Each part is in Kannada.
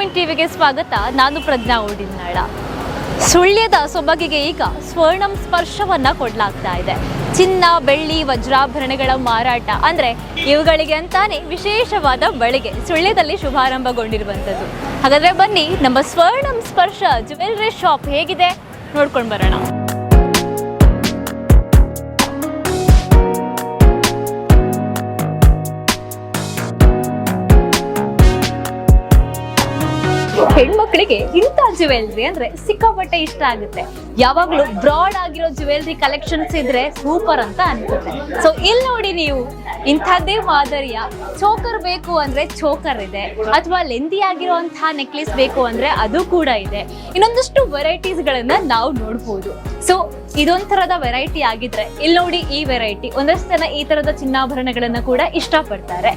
ಇನ್ ಟಿವಿಗೆ ಸ್ವಾಗತ. ನಾನು ಪ್ರಜ್ಞಾ ಓಡಿನಾಳ ಸುಳ್ಯದ ಸೊಬಗಿಗೆ ಈಗ ಸ್ವರ್ಣಂ ಸ್ಪರ್ಶವನ್ನ ಕೊಡ್ಲಾಗ್ತಾ ಇದೆ. ಚಿನ್ನ, ಬೆಳ್ಳಿ, ವಜ್ರಾಭರಣಗಳ ಮಾರಾಟ ಅಂದ್ರೆ ಇವುಗಳಿಗೆ ಅಂತಾನೆ ವಿಶೇಷವಾದ ಬಳಿಗೆ ಸುಳ್ಯದಲ್ಲಿ ಶುಭಾರಂಭಗೊಂಡಿರುವಂಥದ್ದು. ಹಾಗಾದ್ರೆ ಬನ್ನಿ, ನಮ್ಮ ಸ್ವರ್ಣಂ ಸ್ಪರ್ಶ ಜುವೆಲ್ರಿ ಶಾಪ್ ಹೇಗಿದೆ? ನೋಡ್ಕೊಂಡು ಬರೋಣ. ಹೆಣ್ಮಕ್ಳಿಗೆ ಇಂಥ ಜುವೆಲ್ರಿ ಅಂದ್ರೆ ಸಿಕ್ಕಾಪಟ್ಟೆ ಇಷ್ಟ ಆಗುತ್ತೆ. ಯಾವಾಗ್ಲೂ ಬ್ರಾಡ್ ಆಗಿರೋ ಜುವೆಲ್ರಿ ಕಲೆಕ್ಷನ್ಸ್ ಇದ್ರೆ ಸೂಪರ್ ಅಂತ ಅನ್ಸುತ್ತೆ. ಸೊ ಇಲ್ಲಿ ನೋಡಿ ನೀವು, ಇಂಥದ್ದೇ ಮಾದರಿಯ ಚೋಕರ್ ಬೇಕು ಅಂದ್ರೆ ಚೋಕರ್ ಇದೆ, ಅಥವಾ ಲೆಂದಿ ಆಗಿರುವಂತಹ ನೆಕ್ಲೆಸ್ ಬೇಕು ಅಂದ್ರೆ ಅದು ಕೂಡ ಇದೆ. ಇನ್ನೊಂದಷ್ಟು ವೆರೈಟೀಸ್ ಗಳನ್ನ ನಾವು ನೋಡ್ಬೋದು. ಸೊ ಇದೊಂಥರದ ವೆರೈಟಿ ಆಗಿದ್ರೆ ಇಲ್ಲಿ ನೋಡಿ ಈ ವೆರೈಟಿ ಒಂದಷ್ಟು ಜನ ಈ ತರದ ಚಿನ್ನಾಭರಣಗಳನ್ನ ಕೂಡ ಇಷ್ಟಪಡ್ತಾರೆ.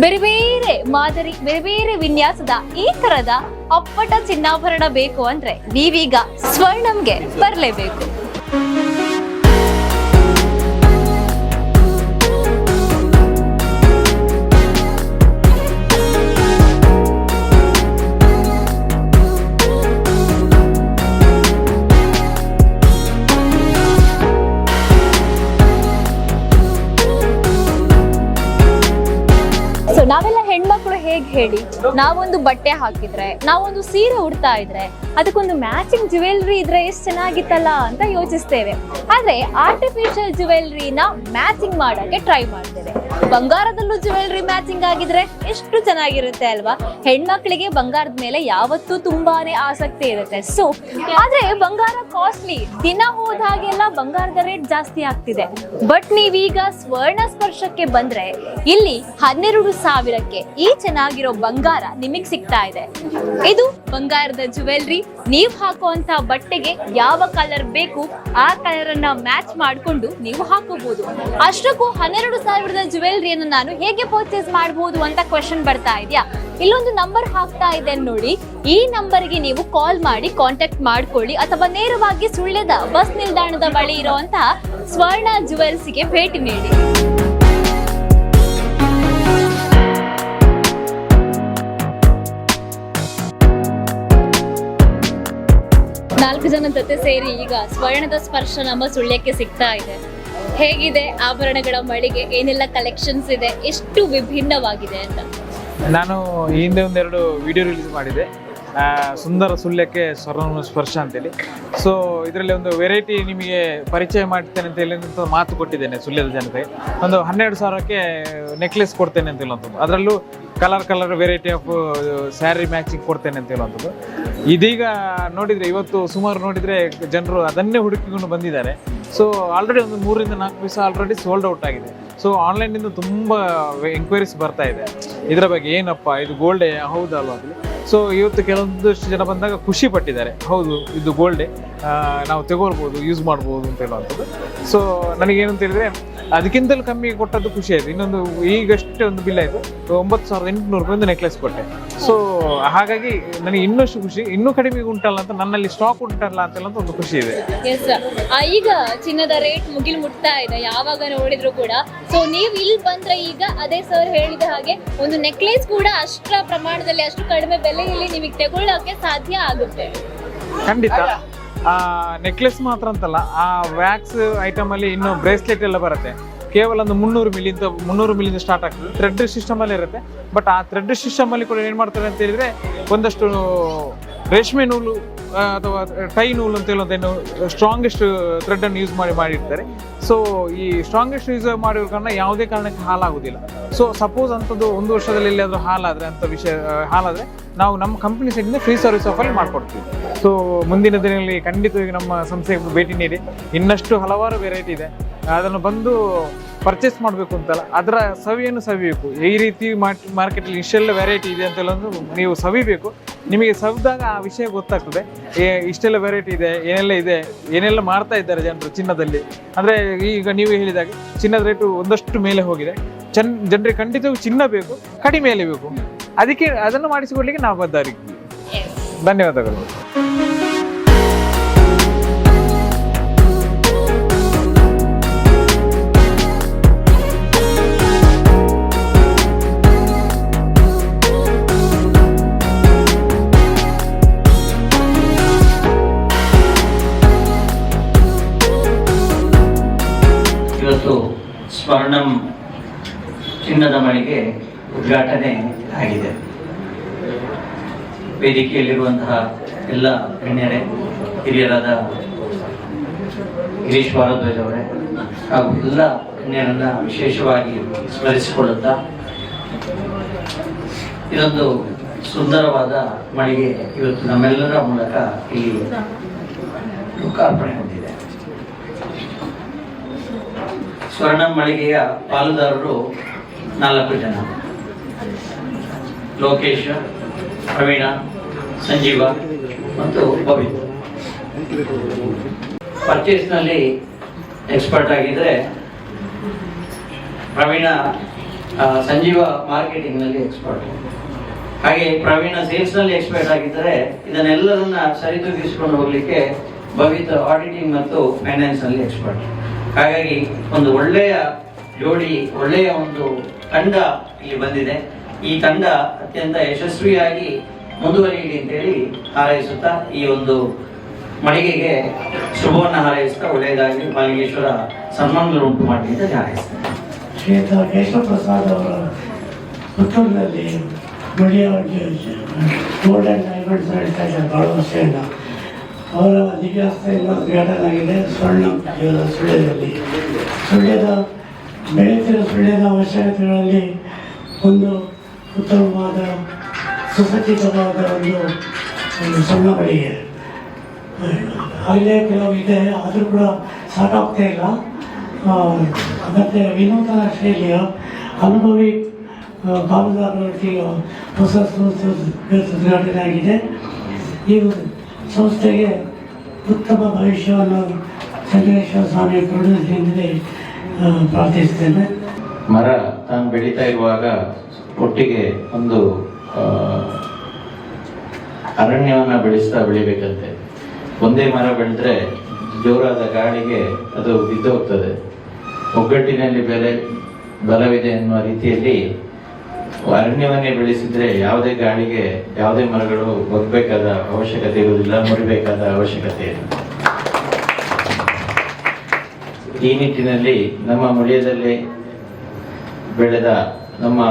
ಬೇರೆ ಬೇರೆ ಮಾದರಿ, ಬೇರೆ ಬೇರೆ ವಿನ್ಯಾಸದ ಈ ತರದ ಅಪ್ಪಟ ಚಿನ್ನಾಭರಣ ಬೇಕು ಅಂದ್ರೆ ನೀವೀಗ ಸ್ವರ್ಣಂಗೆ ಬರಲೇಬೇಕು. ಹೇಳಿ, ನಾವೊಂದು ಬಟ್ಟೆ ಹಾಕಿದ್ರೆ, ನಾವೊಂದು ಸೀರೆ ಉಡ್ತಾ ಇದ್ರೆ, ಅದಕ್ಕೊಂದು ಮ್ಯಾಚಿಂಗ್ ಜುವೆಲ್ರಿ ಇದ್ರೆ ಎಷ್ಟು ಚೆನ್ನಾಗಿತ್ತಲ್ಲ ಅಂತ ಯೋಚಿಸ್ತೇವೆ. ಆದ್ರೆ ಆರ್ಟಿಫಿಷಿಯಲ್ ಜುವೆಲ್ರಿನ ಮ್ಯಾಚಿಂಗ್ ಮಾಡೋಕೆ ಟ್ರೈ ಮಾಡ್ತೇವೆ. ಬಂಗಾರದಲ್ಲೂ ಜುವೆಲ್ರಿ ಮ್ಯಾಚಿಂಗ್ ಆಗಿದ್ರೆ ಎಷ್ಟು ಚೆನ್ನಾಗಿರುತ್ತೆ ಅಲ್ವಾ? ಹೆಣ್ಮಕ್ಳಿಗೆ ಬಂಗಾರದ ಮೇಲೆ ಯಾವತ್ತೂ ತುಂಬಾನೇ ಆಸಕ್ತಿ ಇರುತ್ತೆ. ಸೊ ಆದ್ರೆ ಬಂಗಾರ ಕಾಸ್ಟ್ಲಿ ದಿನ ಹೋದ ಹಾಗೆಲ್ಲ ಬಂಗಾರದ ರೇಟ್ ಜಾಸ್ತಿ ಆಗ್ತಿದೆ. ಬಟ್ ನೀವೀಗ ಸ್ವರ್ಣ ಸ್ಪರ್ಶಕ್ಕೆ ಬಂದ್ರೆ, ಇಲ್ಲಿ ಹನ್ನೆರಡು ಸಾವಿರಕ್ಕೆ ಈ ಚೆನ್ನಾಗಿರೋ ಬಂಗಾರ ನಿಮಗ್ ಸಿಗ್ತಾ ಇದೆ. ಇದು ಬಂಗಾರದ ಜುವೆಲ್ರಿ ನೀವು ಹಾಕುವಂತ ಬಟ್ಟೆಗೆ ಯಾವ ಕಲರ್ ಬೇಕು ಆ ಕಲರ್ ಅನ್ನ ಮ್ಯಾಚ್ ಮಾಡ್ಕೊಂಡು ನೀವು ಹಾಕೋಬಹುದು. ಅಷ್ಟಕ್ಕೂ ಹನ್ನೆರಡು ಸಾವಿರದ ಜುವೆಲ್ರಿಯನ್ನು ನಾನು ಹೇಗೆ ಪರ್ಚೇಸ್ ಮಾಡಬಹುದು ಅಂತ ಕ್ವಶನ್ ಬರ್ತಾ ಇದೆಯಾ? ಇಲ್ಲೊಂದು ನಂಬರ್ ಹಾಕ್ತಾ ಇದೆ ನೋಡಿ. ಈ ನಂಬರ್ಗೆ ನೀವು ಕಾಲ್ ಮಾಡಿ ಕಾಂಟ್ಯಾಕ್ಟ್ ಮಾಡ್ಕೊಳ್ಳಿ. ಅಥವಾ ನೇರವಾಗಿ ಸುಳ್ಳ್ಯದ ಬಸ್ ನಿಲ್ದಾಣದ ಬಳಿ ಇರುವಂತಹ ಸ್ವರ್ಣ ಜುವೆಲ್ಸ್ಗೆ ಭೇಟಿ ನೀಡಿ. ನಾಲ್ಕು ಜನ ಜೊತೆ ಸೇರಿ ಈಗ ಸ್ವರ್ಣದ ಸ್ಪರ್ಶ ನಮ್ಮ ಸುಳ್ಯಕ್ಕೆ ಸಿಗ್ತಾ ಇದೆ. ಹೇಗಿದೆ ಆಭರಣಗಳ ಮಳಿಗೆ? ಏನೆಲ್ಲ ಕಲೆಕ್ಷನ್ಸ್ ಇದೆ? ಎಷ್ಟು ವಿಭಿನ್ನವಾಗಿದೆ ಅಂತ. ನಾನು ಹಿಂದೆ ಒಂದೆರಡು ವಿಡಿಯೋ ರಿಲೀಸ್ ಮಾಡಿದೆ. ಸುಂದರ ಸುಳ್ಯಕ್ಕೆ ಸ್ವರ್ಣ ಸ್ಪರ್ಶ ಅಂತೇಳಿ. ಸೊ ಇದರಲ್ಲಿ ಒಂದು ವೆರೈಟಿ ನಿಮಗೆ ಪರಿಚಯ ಮಾಡ್ತೇನೆ ಅಂತ ಹೇಳಿ ಮಾತು ಕೊಟ್ಟಿದ್ದೇನೆ ಸುಳ್ಯದ ಜನತೆ ಒಂದು ಹನ್ನೆರಡು ಸಾವಿರಕ್ಕೆ ನೆಕ್ಲೆಸ್ ಕೊಡ್ತೇನೆ ಅಂತ ಹೇಳುವಂಥದ್ದು. ಅದರಲ್ಲೂ colour colour variety of saree matching ಕೊಡ್ತೇನೆ ಅಂತ ಹೇಳುವಂಥದ್ದು. ಇದೀಗ ನೋಡಿದರೆ ಇವತ್ತು ಸುಮಾರು ನೋಡಿದರೆ ಜನರು ಅದನ್ನೇ ಹುಡುಕಿಕೊಂಡು ಬಂದಿದ್ದಾರೆ. ಸೊ ಆಲ್ರೆಡಿ ಒಂದು ಮೂರರಿಂದ ನಾಲ್ಕು ದಿವಸ ಆಲ್ರೆಡಿ ಸೋಲ್ಡ್ ಔಟ್ ಆಗಿದೆ. ಸೊ ಆನ್ಲೈನಿಂದ ತುಂಬ ಎಂಕ್ವೈರೀಸ್ ಬರ್ತಾ ಇದೆ. ಇದರ ಬಗ್ಗೆ ಏನಪ್ಪ? ಇದು ಗೋಲ್ಡೇ ಹೌದಲ್ವಾ? ಸೊ ಇವತ್ತು ಕೆಲವೊಂದಷ್ಟು ಜನ ಬಂದಾಗ ಖುಷಿ ಪಟ್ಟಿದ್ದಾರೆ. ಹೌದು, ಇದು ಗೋಲ್ಡೆ ನಾವು ತಗೊಳ್ಬೋದು ಯೂಸ್ ಮಾಡ್ಬೋದು ಅಂತ ಹೇಳುವಂಥದ್ದು. ಸೊ ನನಗೇನಂತ ಹೇಳಿದ್ರೆ ಅದಕ್ಕಿಂತಲೂ ಕಮ್ಮಿ ಕೊಟ್ಟದ್ದು ಖುಷಿ ಆಯ್ತು. ಇನ್ನೊಂದು ಈಗಷ್ಟೇ ಒಂದು ಬಿಲ್ ಆಯ್ತು. ಒಂಬತ್ತು ಸಾವಿರದ ಎಂಟುನೂರು ರೂಪಾಯಿ ಒಂದು ನೆಕ್ಲೆಸ್ ಕೊಟ್ಟೆ. ಸೊ ಹಾಗಾಗಿ ನನಗೆ ಇನ್ನಷ್ಟು ಖುಷಿ. ಇನ್ನೂ ಕಡಿಮೆ ಉಂಟಲ್ಲ ಅಂತ ನನ್ನಲ್ಲಿ ಸ್ಟಾಕ್ ಉಂಟಲ್ಲ ಅಂತ ಹೇಳುವಂಥ ಒಂದು ಖುಷಿ ಇದೆ. ಎಸ್ ಈಗ ಚಿನ್ನದ ರೇಟ್ ಮುಗಿಲ್ ಮುಟ್ತಾ ಇದೆ ಯಾವಾಗ ನೋಡಿದ್ರು ಕೂಡ. ಸೊ ನೀವು ಇಲ್ಲಿ ಬಂದ್ರೆ ಈಗ ಅದೇ ಸರ್ ಹೇಳಿದ ಹಾಗೆ ಒಂದು ನೆಕ್ಲೆಸ್ ಕೂಡ ಅಷ್ಟರ ಪ್ರಮಾಣದಲ್ಲಿ ಅಷ್ಟು ಕಡಿಮೆ ಬೆಲೆಯಲ್ಲಿ ನಿಮಗೆ ತಗೊಳ್ಳೋಕೆ ಸಾಧ್ಯ ಆಗುತ್ತೆ. ಖಂಡಿತ. ಆ ನೆಕ್ಲೆಸ್ ಮಾತ್ರ ಅಂತಲ್ಲ, ಆ ವ್ಯಾಕ್ಸ್ ಐಟಮ್ ಅಲ್ಲಿ ಇನ್ನು ಬ್ರೇಸ್ಲೆಟ್ ಎಲ್ಲ ಬರುತ್ತೆ. ಕೇವಲ ಒಂದು ಮುನ್ನೂರು ಮಿಲಿಂದ ಮುನ್ನೂರು ಮಿಲಿಂದ ಸ್ಟಾರ್ಟ್ ಆಗ್ತದೆ. ಥ್ರೆಡ್ ಸಿಸ್ಟಮ್ ಅಲ್ಲಿ ಇರುತ್ತೆ. ಬಟ್ ಆ ಥ್ರೆಡ್ ಸಿಸ್ಟಮ್ ಅಲ್ಲಿ ಕೂಡ ಏನ್ ಮಾಡ್ತಾರೆ ಅಂತ ಹೇಳಿದ್ರೆ, ಒಂದಷ್ಟು ರೇಷ್ಮೆ ನೂಲು ಅಥವಾ ಟೈ ನೂಲ್ ಅಂತ ಹೇಳೋದೇನು ಸ್ಟ್ರಾಂಗೆಸ್ಟ್ ಥ್ರೆಡ್ ಅನ್ನು ಯೂಸ್ ಮಾಡಿ ಮಾಡಿರ್ತಾರೆ. ಸೊ ಈ ಸ್ಟ್ರಾಂಗೆಸ್ಟ್ ಯೂಸ್ ಮಾಡಿರೋ ಕಾರಣ ಯಾವುದೇ ಕಾರಣಕ್ಕೆ ಹಾಲಾಗೋದಿಲ್ಲ ಸೊ ಸಪೋಸ್ ಅಂಥದ್ದು ಒಂದು ವರ್ಷದಲ್ಲಿ ಎಲ್ಲಿಯಾದರೂ ಹಾಲಾದರೆ ಅಂತ ವಿಷಯ ಹಾಲಾದರೆ ನಾವು ನಮ್ಮ ಕಂಪ್ನಿ ಸೈಡಿಂದ ಫ್ರೀ ಸರ್ವಿಸ್ ಆಫರ್ ಮಾಡಿಕೊಡ್ತೀವಿ. ಸೊ ಮುಂದಿನ ದಿನಗಳಲ್ಲಿ ಖಂಡಿತವಾಗಿ ನಮ್ಮ ಸಂಸ್ಥೆಗೆ ಭೇಟಿ ನೀಡಿ. ಇನ್ನಷ್ಟು ಹಲವಾರು ವೆರೈಟಿ ಇದೆ. ಅದನ್ನು ಬಂದು ಪರ್ಚೇಸ್ ಮಾಡಬೇಕು ಅಂತಲ್ಲ ಅದರ ಸವಿಯನ್ನು ಸವಿಬೇಕು. ಈ ರೀತಿ ಮಾರ್ಕೆಟಲ್ಲಿ ಇಷ್ಟೆಲ್ಲ ವೆರೈಟಿ ಇದೆ ಅಂತೆಲ್ಲ ಒಂದು ನೀವು ಸವಿಬೇಕು. ನಿಮಗೆ ಸವಿದಾಗ ಆ ವಿಷಯ ಗೊತ್ತಾಗ್ತದೆ. ಇಷ್ಟೆಲ್ಲ ವೆರೈಟಿ ಇದೆ ಏನೆಲ್ಲ ಇದೆ ಏನೆಲ್ಲ ಮಾಡ್ತಾ ಇದ್ದಾರೆ ಜನರು ಚಿನ್ನದಲ್ಲಿ. ಅಂದರೆ ಈಗ ನೀವು ಹೇಳಿದಾಗ ಚಿನ್ನದ ರೇಟು ಒಂದಷ್ಟು ಮೇಲೆ ಹೋಗಿದೆ. ಚನ್ ಜನರಿಗೆ ಖಂಡಿತವಾಗಿ ಚಿನ್ನ ಬೇಕು ಕಡಿಮೆ ಬೇಕು. ಅದಕ್ಕೆ ಅದನ್ನು ಮಾಡಿಸಿಕೊಡ್ಲಿಕ್ಕೆ ನಾವು ಬದ್ದಾರಿ ಧನ್ಯವಾದಗಳು. ಉದ್ಘಾಟನೆ ಆಗಿದೆ. ವೇದಿಕೆಯಲ್ಲಿರುವಂತಹ ಎಲ್ಲ ಗಣ್ಯರೇ, ಹಿರಿಯರಾದ ಗಿರೀಶ್ ಭಾರದ್ವಾಜ್ ಹಾಗೂ ಎಲ್ಲ ಗಣ್ಯರನ್ನ ವಿಶೇಷವಾಗಿ ಸ್ಮರಿಸಿಕೊಳ್ಳುತ್ತಾ ಇದೊಂದು ಸುಂದರವಾದ ಮಳಿಗೆ ಇವತ್ತು ನಮ್ಮೆಲ್ಲರ ಮೂಲಕ ಇಲ್ಲಿ ಲೋಕಾರ್ಪಣೆ ಹೊಂದಿದೆ. ಸ್ವರ್ಣ ಮಳಿಗೆಯ ಪಾಲುದಾರರು ನಾಲ್ಕು ಜನ. ಲೋಕೇಶ್, ಪ್ರವೀಣ, ಸಂಜೀವ ಮತ್ತು ಪವಿತ್ರ ಪರ್ಚೇಸ್ನಲ್ಲಿ ಎಕ್ಸ್ಪರ್ಟ್ ಆಗಿದ್ದರೆ ಪ್ರವೀಣ ಸಂಜೀವ ಮಾರ್ಕೆಟಿಂಗ್ನಲ್ಲಿ ಎಕ್ಸ್ಪರ್ಟ್ ಹಾಗೆ ಪ್ರವೀಣ ಸೇಲ್ಸ್ನಲ್ಲಿ ಎಕ್ಸ್ಪರ್ಟ್ ಆಗಿದ್ದರೆ ಇದನ್ನೆಲ್ಲರನ್ನ ಸರಿದೂಗಿಸಿಕೊಂಡು ಹೋಗಲಿಕ್ಕೆ ಭವಿತ್ ಆಡಿಟಿಂಗ್ ಮತ್ತು ಫೈನಾನ್ಸ್ನಲ್ಲಿ ಎಕ್ಸ್ಪರ್ಟ್ ಹಾಗಾಗಿ ಒಂದು ಒಳ್ಳೆಯ ಜೋಡಿ, ಒಳ್ಳೆಯ ಒಂದು ತಂಡ ಇಲ್ಲಿ ಬಂದಿದೆ. ಈ ತಂಡ ಅತ್ಯಂತ ಯಶಸ್ವಿಯಾಗಿ ಮುಂದುವರಿಯಲಿ ಅಂತೇಳಿ ಹಾರೈಸುತ್ತಾ ಈ ಒಂದು ಮಳಿಗೆಗೆ ಶುಭವನ್ನು ಹಾರೈಸುತ್ತಾ ಒಳ್ಳೆಯದಾಗಿ ಮಾಲಿಂಗೇಶ್ವರ ಸನ್ಮಾನಗಳು ಉಂಟು ಮಾಡಿ ಅಂತ ಹಾರೈಸುತ್ತೆ ಅವರ ಪುತ್ತೂರಿನಲ್ಲಿ ಮಡಿಯ ಗೋಲ್ಡನ್ ಡೈಮಂಡ್ಸ್ ನಡೀತಾ ಇದ್ದಾರೆ ಭಾಳ ವರ್ಷದಿಂದ ಅವರ ಸ್ವರ್ಣ ಸುಳ್ಯದಲ್ಲಿ. ಸುಳ್ಯದ, ಬೆಳೆಯುತ್ತಿರುವ ಸುಳ್ಯದ ಅವಶ್ಯಕತೆಗಳಲ್ಲಿ ಒಂದು ಉತ್ತಮವಾದ ಸುಸಜ್ಜಿತವಾದ ಒಂದು ಒಂದು ಸಣ್ಣ ಆಗಲೇ ಕೆಲವು ಇದೆ, ಆದರೂ ಕೂಡ ಸಾಕಾಗ್ತಾ ಇಲ್ಲ. ಮತ್ತು ವಿನೂತನ ಶೈಲಿಯ ಅನುಭವಿ ಭಾಗದಾರರಿಗೆ ಹೊಸ ಸಂಸ್ಥೆ ಉದ್ಘಾಟನೆ ಆಗಿದೆ ಈ ಸಂಸ್ಥೆಗೆ ಉತ್ತಮ ಭವಿಷ್ಯವನ್ನು ಚಂದ್ರೇಶ್ವರ ಸ್ವಾಮಿ ಪ್ರಾರ್ಥಿಸ್ತೇನೆ ಮರ ತಾನು ಬೆಳೀತಾ ಇರುವಾಗ ಒಟ್ಟಿಗೆ ಒಂದು ಅರಣ್ಯವನ್ನು ಬೆಳೆಸ್ತಾ ಬೆಳಿಬೇಕಂತೆ. ಒಂದೇ ಮರ ಬೆಳೆದ್ರೆ ಜೋರಾದ ಗಾಳಿಗೆ ಅದು ಬಿದ್ದು ಹೋಗ್ತದೆ ಒಗ್ಗಟ್ಟಿನಲ್ಲಿ ಬೆಲೆ, ಬಲವಿದೆ ಎನ್ನುವ ರೀತಿಯಲ್ಲಿ ಅರಣ್ಯವನ್ನೇ ಬೆಳೆಸಿದ್ರೆ ಯಾವುದೇ ಗಾಳಿಗೆ ಯಾವುದೇ ಮರಗಳು ಬಗ್ಬೇಕಾದ ಅವಶ್ಯಕತೆ ಇರುವುದಿಲ್ಲ, ಮುರಿಬೇಕಾದ ಅವಶ್ಯಕತೆ ಇಲ್ಲ. ಈ ನಿಟ್ಟಿನಲ್ಲಿ ನಮ್ಮ ಮುಳಿಯದಲ್ಲಿ ಬೆಳೆದ ನಮ್ಮ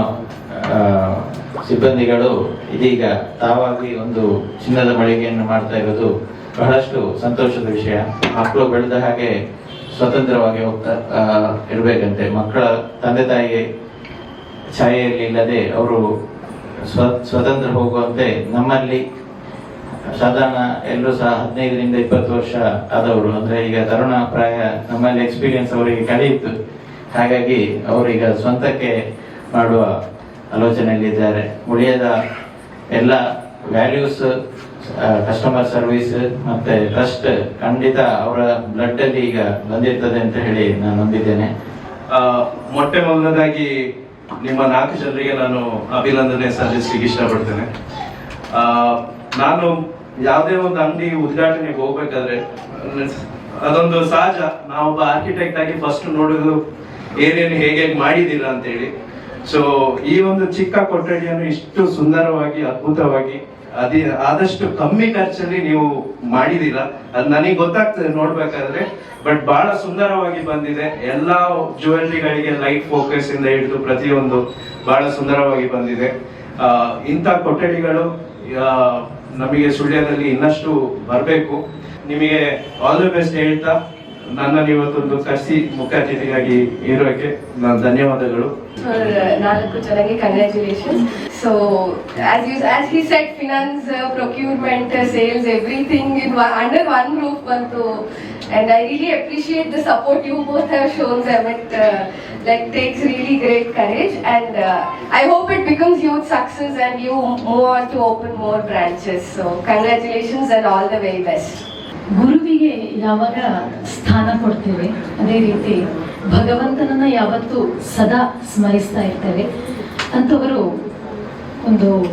ಸಿಬ್ಬಂದಿಗಳು ಇದೀಗ ತಾವಾಗಿ ಒಂದು ಚಿನ್ನದ ಮಳಿಗೆಯನ್ನು ಮಾಡ್ತಾ ಇರೋದು ಬಹಳಷ್ಟು ಸಂತೋಷದ ವಿಷಯ. ಮಕ್ಕಳು ಬೆಳೆದ ಹಾಗೆ ಸ್ವತಂತ್ರವಾಗಿ ಹೋಗ್ತಾ ಇರಬೇಕಂತೆ. ಮಕ್ಕಳ ತಂದೆ ತಾಯಿಗೆ ಛಾಯೆಯಲ್ಲಿ ಇಲ್ಲದೆ ಅವರು ಸ್ವ, ಸ್ವತಂತ್ರ ಹೋಗುವಂತೆ ನಮ್ಮಲ್ಲಿ ಸಾಧಾರಣ ಎಲ್ಲರೂ ಸಹ ಹದಿನೈದರಿಂದ ಇಪ್ಪತ್ತು ವರ್ಷ ಆದವರು. ಅಂದರೆ ಈಗ ತರುಣ ಪ್ರಾಯ ನಮ್ಮಲ್ಲಿ ಎಕ್ಸ್ಪೀರಿಯನ್ಸ್ ಅವರಿಗೆ ಕಳೆಯಿತು ಹಾಗಾಗಿ ಅವರೀಗ ಸ್ವಂತಕ್ಕೆ ಮಾಡುವ ಆಲೋಚನೆಯಲ್ಲಿದ್ದಾರೆ. ಉಳಿಯದ ಎಲ್ಲ ವ್ಯಾಲ್ಯೂಸ್ ಕಸ್ಟಮರ್ ಸರ್ವಿಸ್ ಮತ್ತೆ ಟ್ರಸ್ಟ್ ಖಂಡಿತ ಅವರ ಬ್ಲಡ್ ಅಲ್ಲಿ ಈಗ ಬಂದಿರ್ತದೆ ಅಂತ ಹೇಳಿ ನಾನು ನಂಬಿದ್ದೇನೆ. ಮೊಟ್ಟೆ ಮೊದಲನೇದಾಗಿ ನಿಮ್ಮ ನಾಲ್ಕು ಜನರಿಗೆ ನಾನು ಅಭಿನಂದನೆ ಸಲ್ಲಿಸಲಿಕ್ಕೆ ಇಷ್ಟಪಡ್ತೇನೆ. ನಾನು ಯಾವುದೇ ಒಂದು ಅಂಗಡಿ ಉದ್ಘಾಟನೆಗೆ ಹೋಗ್ಬೇಕಾದ್ರೆ, ಅದೊಂದು ಸಹಜ. ನಾವೊಬ್ಬ ಆರ್ಕಿಟೆಕ್ಟ್ ಆಗಿ ಫಸ್ಟ್ ನೋಡೋದು ಏನೇನು ಹೇಗೆ ಹೇಗೆ ಮಾಡಿದ್ದೀರಾ ಅಂತ ಹೇಳಿ ಸೊ ಈ ಒಂದು ಚಿಕ್ಕ ಕೊಠಡಿಯನ್ನು ಇಷ್ಟು ಸುಂದರವಾಗಿ, ಅದ್ಭುತವಾಗಿ, ಅದೇ, ಆದಷ್ಟು ಕಮ್ಮಿ ಖರ್ಚಲ್ಲಿ ನೀವು ಮಾಡಿದಿಲ್ಲ ಅದು ನನಗೆ ಗೊತ್ತಾಗ್ತದೆ ನೋಡ್ಬೇಕಾದ್ರೆ, ಬಟ್ ಬಹಳ ಸುಂದರವಾಗಿ ಬಂದಿದೆ. ಎಲ್ಲಾ ಜ್ಯುವೆಲ್ರಿಗಳಿಗೆ ಲೈಟ್ ಫೋಕಸ್ ಇಂದ ಹಿಡಿದು ಪ್ರತಿಯೊಂದು ಬಹಳ ಸುಂದರವಾಗಿ ಬಂದಿದೆ. ಇಂಥ ಕೊಠಡಿಗಳು ನಮಗೆ ಸುಳ್ಯದಲ್ಲಿ ಇನ್ನಷ್ಟು ಬರಬೇಕು. ನಿಮಗೆ ಆಲ್ ದಿ ಬೆಸ್ಟ್ ಹೇಳ್ತಾ ನನ್ನನ್ನು ಇವತ್ತೊಂದು ಕಸಿ ಮುಖ್ಯ ಅತಿಥಿಯಾಗಿ ಇರೋಕೆ ನಾನು ಧನ್ಯವಾದಗಳು uh, ನಾಲ್ಕು ಜನಕ್ಕೆ congratulation so as you as he said finance procurement sales everything in under one roof ಬಂತು and I really appreciate the support you both have shown it like takes really great courage and uh, I hope it becomes huge success and you more on to open more branches. So congratulations and all the very best. ಗುರುವಿಗೆ ಯಾವಾಗ ಸ್ಥಾನ ಕೊಡ್ತೇವೆ, ಅದೇ ರೀತಿ ಭಗವಂತನನ್ನ ಯಾವತ್ತೂ ಸದಾ ಸ್ಮರಿಸ್ತಾ ಇರ್ತೇವೆ. ಅಂತವರು ಒಂದು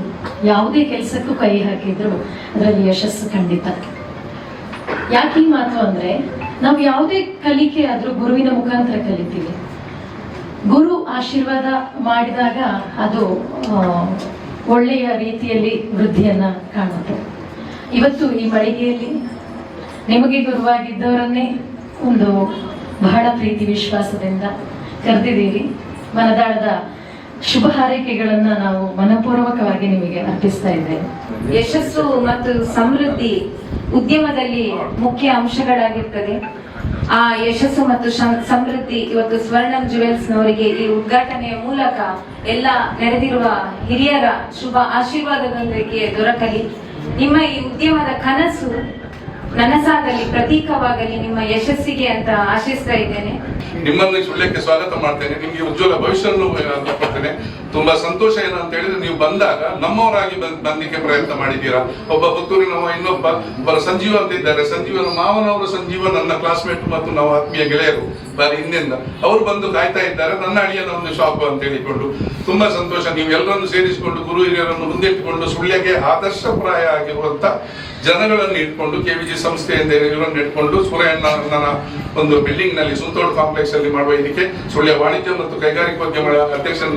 ಯಾವುದೇ ಕೆಲಸಕ್ಕೂ ಕೈ ಹಾಕಿದ್ರು ಅದರಲ್ಲಿ ಯಶಸ್ಸು ಖಂಡಿತ. ಯಾಕೆ ಈ ಮಾತು ಅಂದ್ರೆ, ನಾವು ಯಾವುದೇ ಕಲಿಕೆ ಆದ್ರೂ ಗುರುವಿನ ಮುಖಾಂತರ ಕಲಿತೀವಿ. ಗುರು ಆಶೀರ್ವಾದ ಮಾಡಿದಾಗ ಅದು ಒಳ್ಳೆಯ ರೀತಿಯಲ್ಲಿ ವೃದ್ಧಿಯನ್ನ ಕಾಣುತ್ತೆ. ಇವತ್ತು ಈ ಮಳಿಗೆಯಲ್ಲಿ ನಿಮಗೆ ಗುರುವಾಗಿದ್ದವರನ್ನೇ ಒಂದು ಬಹಳ ಪ್ರೀತಿ ವಿಶ್ವಾಸದಿಂದ ಕರೆದಿದ್ದೀರಿ. ಮನದಾಳದ ಶುಭ ಹಾರೈಕೆಗಳನ್ನ ನಾವು ಮನಪೂರ್ವಕವಾಗಿ ನಿಮಗೆ ಅರ್ಪಿಸ್ತಾ ಇದ್ದೇವೆ. ಯಶಸ್ಸು ಮತ್ತು ಸಮೃದ್ಧಿ ಉದ್ಯಮದಲ್ಲಿ ಮುಖ್ಯ ಅಂಶಗಳಾಗಿರ್ತದೆ. ಆ ಯಶಸ್ಸು ಮತ್ತು ಸಮೃದ್ಧಿ ಇವತ್ತು ಸ್ವರ್ಣಂ ಜುವೆಲ್ಸ್ ನವರಿಗೆ ಈ ಉದ್ಘಾಟನೆಯ ಮೂಲಕ ಎಲ್ಲ ನೆರೆದಿರುವ ಹಿರಿಯರ ಶುಭ ಆಶೀರ್ವಾದದೊಂದಿಗೆ ದೊರಕಲಿ. ನಿಮ್ಮ ಈ ಉದ್ಯಮದ ಕನಸು ನನಸಾಗಲಿ ಪ್ರತೀಕವಾಗಲಿ ನಿಮ್ಮ ಯಶಸ್ಸಿಗೆ ಅಂತ ಆಶಿಸ್ತಾ ಇದ್ದೇನೆ. ನಿಮ್ಮನ್ನು ಈ ಸುಳ್ಯಕ್ಕೆ ಸ್ವಾಗತ ಮಾಡ್ತೇನೆ. ನಿಮಗೆ ಉಜ್ವಲ ಭವಿಷ್ಯವನ್ನು ತುಂಬಾ ಸಂತೋಷ ಏನು ಅಂತ ಹೇಳಿದ್ರೆ ನೀವು ಬಂದಾಗ ನಮ್ಮವರಾಗಿ ಬಂದ್- ಬಂದಿಕ್ಕೆ ಪ್ರಯತ್ನ ಮಾಡಿದ್ದೀರಾ? ಒಬ್ಬ ಪುತ್ತೂರಿನವ ಇನ್ನೊಬ್ಬ ಒಬ್ಬರ ಸಂಜೀವ ಅಂತ ಇದ್ದಾರೆ. ಸಂಜೀವನ ಮಾವನವರು ಸಂಜೀವ, ನನ್ನ ಕ್ಲಾಸ್ಮೇಟ್ ಮತ್ತು ನಾವು ಆತ್ಮೀಯ ಗೆಳೆಯರು, ಬಾರಿ ಹಿಂದಿಂದ. ಅವರು ಬಂದು ಕಾಯ್ತಾ ಇದ್ದಾರೆ. ನನ್ನ ಅಳಿಯನ ಒಂದು ಶಾಪ್ ಅಂತ ಹೇಳಿಕೊಂಡು ತುಂಬಾ ಸಂತೋಷ. ನೀವು ಎಲ್ಲರನ್ನು ಸೇರಿಸಿಕೊಂಡು, ಗುರು ಹಿರಿಯರನ್ನು ಮುಂದಿಟ್ಟುಕೊಂಡು ಸುಳ್ಯಕ್ಕೆ ಆದರ್ಶಪ್ರಾಯ ಆಗಿರುವಂತ ಜನಗಳನ್ನು ಇಟ್ಕೊಂಡು, ಕೆವಿಜಿ ಸಂಸ್ಥೆಯಿಂದ ಇವರನ್ನು ಇಟ್ಕೊಂಡು ನನ್ನ ಒಂದು ಬಿಲ್ಡಿಂಗ್ನಲ್ಲಿ ಸುಂತೋಡ್ ಕಾಂಪ್ಲೆಕ್ಸ್ ಅಲ್ಲಿ ಮಾಡುವ ಇದಕ್ಕೆ ಸುಳ್ಯ ವಾಣಿಜ್ಯ ಮತ್ತು ಕೈಗಾರಿಕೋದ್ಯಮಗಳ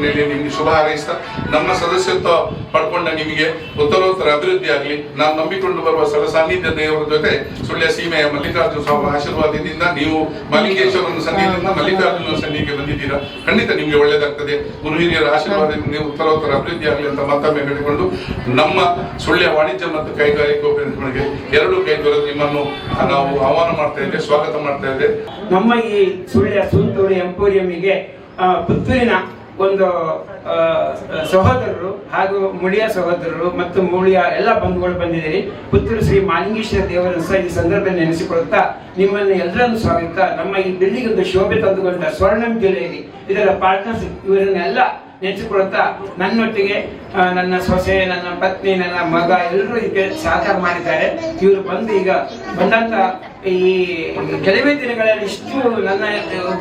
ಮೇಲೆ ನಿಮಗೆ ಹಾರೈಸ್ತಾ ನಮ್ಮ ಸದಸ್ಯತ್ವ ಪಡ್ಕೊಂಡ ನಿಮಗೆ ಉತ್ತರೋತ್ತರ ಅಭಿವೃದ್ಧಿ ಆಗಲಿ. ನಾನು ನಂಬಿಕೊಂಡು ಬರುವ ಸರ ಸಾನ್ನಿಧ್ಯ ದೇವರ ಜೊತೆ ಸುಳ್ಯ ಸೀಮೆಯ ಮಲ್ಲಿಕಾರ್ಜುನ ಸ್ವಾಮಿ ಆಶೀರ್ವಾದದಿಂದ ನೀವು ಮಲ್ಲಿಕೇಶ್ವರನ ಸನ್ನಿಧಿಯಿಂದ ಮಲ್ಲಿಕಾರ್ಜುನ ಸನ್ನಿಧಿಗೆ ಬಂದಿದ್ದೀರಾ? ಖಂಡಿತ ನಿಮಗೆ ಒಳ್ಳೇದಾಗ್ತದೆ. ಗುರು ಹಿರಿಯರ ಆಶೀರ್ವಾದದಿಂದ ನೀವು ಉತ್ತರೋತ್ತರ ಅಭಿವೃದ್ಧಿ ಆಗಲಿ ಅಂತ ಮತ್ತೊಮ್ಮೆ ಹೇಳಿಕೊಂಡು ನಮ್ಮ ಸುಳ್ಯ ವಾಣಿಜ್ಯ ಮತ್ತು ಕೈಗಾರಿಕೋದ್ಯಮಗಳಿಗೆ ಎರಡು ಕೈ ನಿಮ್ಮನ್ನು ನಾವು ಆಹ್ವಾನ ಮಾಡ್ತಾ ಇದ್ದೇವೆ ಸ್ವಾಗತ ಮಾಡ್ತಾ ಇದ್ದೇವೆ ನಮ್ಮ ಈ ಸುಳ್ಯ ಸುಂದೂರು ಎಂಪೋರಿಯಂಗೆ ಪುತ್ತೂರಿನ ಒಂದು ಸಹೋದರರು ಹಾಗೂ ಮುಳಿಯ ಸಹೋದರರು ಮತ್ತು ಮುಳಿಯ ಎಲ್ಲ ಬಂಧುಗಳು ಬಂದಿದ್ದೀರಿ. ಪುತ್ತೂರು ಶ್ರೀ ಮಾಲಿಂಗೇಶ್ವರ ದೇವರನ್ನು ಸಹ ಈ ಸಂದರ್ಭ ನೆನೆಸಿಕೊಳ್ಳುತ್ತಾ ನಿಮ್ಮನ್ನು ಎಲ್ಲರನ್ನು ಸ್ವಾಗತ. ನಮ್ಮ ಈ ಬಿಲ್ಡಿಂಗ್ ಒಂದು ಶೋಭೆ ತಂದುಕೊಂಡ ಸ್ವರ್ಣಂ ಜ್ಯುವೆಲರಿ, ಇದರ ಪಾರ್ಟ್ನರ್ಸ್ ಇವರನ್ನೆಲ್ಲ ನೆನೆಸಿಕೊಳ್ಳುತ್ತಾ ನನ್ನೊಟ್ಟಿಗೆ ನನ್ನ ಸೊಸೆ, ನನ್ನ ಪತ್ನಿ, ನನ್ನ ಮಗ ಎಲ್ಲರೂ ಇದಕ್ಕೆ ಸಹಕಾರ ಮಾಡಿದ್ದಾರೆ. ಇವರು ಬಂದು ಈಗ ಬಂದಂತ ಈ ಕೆಲವೇ ದಿನಗಳಲ್ಲಿ ಇಷ್ಟು ನನ್ನ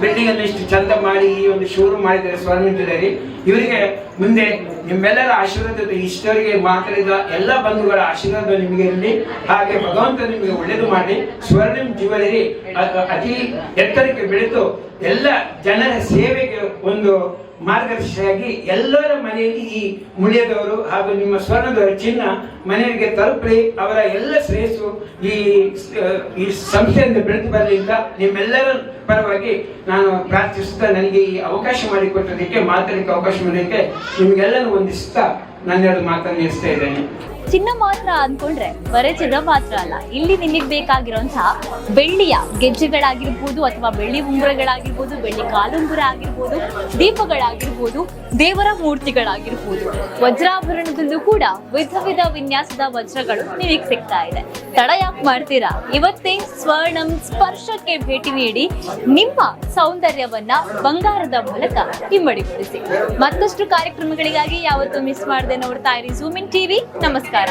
ಬಿಲ್ಡಿಂಗ್ ಅನ್ನು ಇಷ್ಟು ಚಂದ ಮಾಡಿ ಈ ಒಂದು ಶೋರೂಮ್ ಮಾಡಿದ್ದಾರೆ ಸ್ವರ್ಣ ಜ್ಯುವೆಲರಿ ಇವರಿಗೆ ಮುಂದೆ ನಿಮ್ಮೆಲ್ಲರ ಆಶೀರ್ವಾದ ಇಷ್ಟರಿಗೆ ಮಾತಾಡಿದ ಎಲ್ಲ ಬಂಧುಗಳ ಆಶೀರ್ವಾದ ನಿಮಗೆ ಇರಲಿ. ಹಾಗೆ ಭಗವಂತ ನಿಮಗೆ ಒಳ್ಳೇದು ಮಾಡಿ, ಸ್ವರ್ಣಿಮ್ ಜ್ಯುವೆಲರಿ ಅತಿ ಎತ್ತರಕ್ಕೆ ಬೆಳೆದು ಎಲ್ಲ ಜನರ ಸೇವೆಗೆ ಒಂದು ಮಾರ್ಗದರ್ಶಿಯಾಗಿ ಎಲ್ಲರ ಮನೆಯಲ್ಲಿ ಈ ಮುಳಿಯದವರು ಹಾಗೂ ನಿಮ್ಮ ಸ್ವರ್ಣದವರ ಚಿನ್ನ ಮನೆಯವರಿಗೆ ತಲುಪಲಿ. ಅವರ ಎಲ್ಲ ಶ್ರೇಯಸ್ಸು ಈ ಈ ಸಂಸ್ಥೆಯಿಂದ ಬೆಳೆದು ಬರಲಿ ಅಂತ ನಿಮ್ಮೆಲ್ಲರ ಪರವಾಗಿ ನಾನು ಪ್ರಾರ್ಥಿಸುತ್ತಾ ನನಗೆ ಈ ಅವಕಾಶ ಮಾಡಿಕೊಟ್ಟದಕ್ಕೆ ಮಾತಾಡಲಿಕ್ಕೆ ಅವಕಾಶ ಮಾಡೋದಕ್ಕೆ ನಿಮಗೆಲ್ಲರೂ ಒಂದಿಸ್ತಾ ಮಾತನ್ನು ಇಷ್ಟೇ ಚಿನ್ನ ಮಾತ್ರ ಅನ್ಕೊಂಡ್ರೆ, ಬರೇ ಚಿನ್ನ ಮಾತ್ರ ಅಲ್ಲ. ಇಲ್ಲಿ ನಿಮಗೆ ಬೇಕಾಗಿರುವಂತಹ ಬೆಳ್ಳಿಯ ಗೆಜ್ಜೆಗಳಾಗಿರ್ಬೋದು ಅಥವಾ ಬೆಳ್ಳಿ ಉಂಗುರಗಳಾಗಿರ್ಬೋದು, ಬೆಳ್ಳಿ ಕಾಲುಂಗುರ ಆಗಿರ್ಬೋದು, ದೀಪಗಳಾಗಿರ್ಬೋದು, ದೇವರ ಮೂರ್ತಿಗಳಾಗಿರ್ಬೋದು. ವಜ್ರಾಭರಣದಲ್ಲೂ ಕೂಡ ವಿಧ ವಿಧ ವಿನ್ಯಾಸದ ವಜ್ರಗಳು ನಿಮಗೆ ಸಿಗ್ತಾ ಇದೆ. ತಡ ಯಾಕೆ ಮಾಡ್ತೀರಾ? ಇವತ್ತೇ ಸ್ವರ್ಣಂ ಸ್ಪರ್ಶಕ್ಕೆ ಭೇಟಿ ನೀಡಿ ನಿಮ್ಮ ಸೌಂದರ್ಯವನ್ನ ಬಂಗಾರದ ಮೂಲಕ ಇಮ್ಮಡಿಗೊಳಿಸಿ ಮತ್ತಷ್ಟು ಕಾರ್ಯಕ್ರಮಗಳಿಗಾಗಿ ಯಾವತ್ತೂ ಮಿಸ್ ಮಾಡದೆ ನೋಡ್ತಾ ಇರಿ ಝೂಮಿನ್ ಟಿವಿ ನಮಸ್ಕಾರ.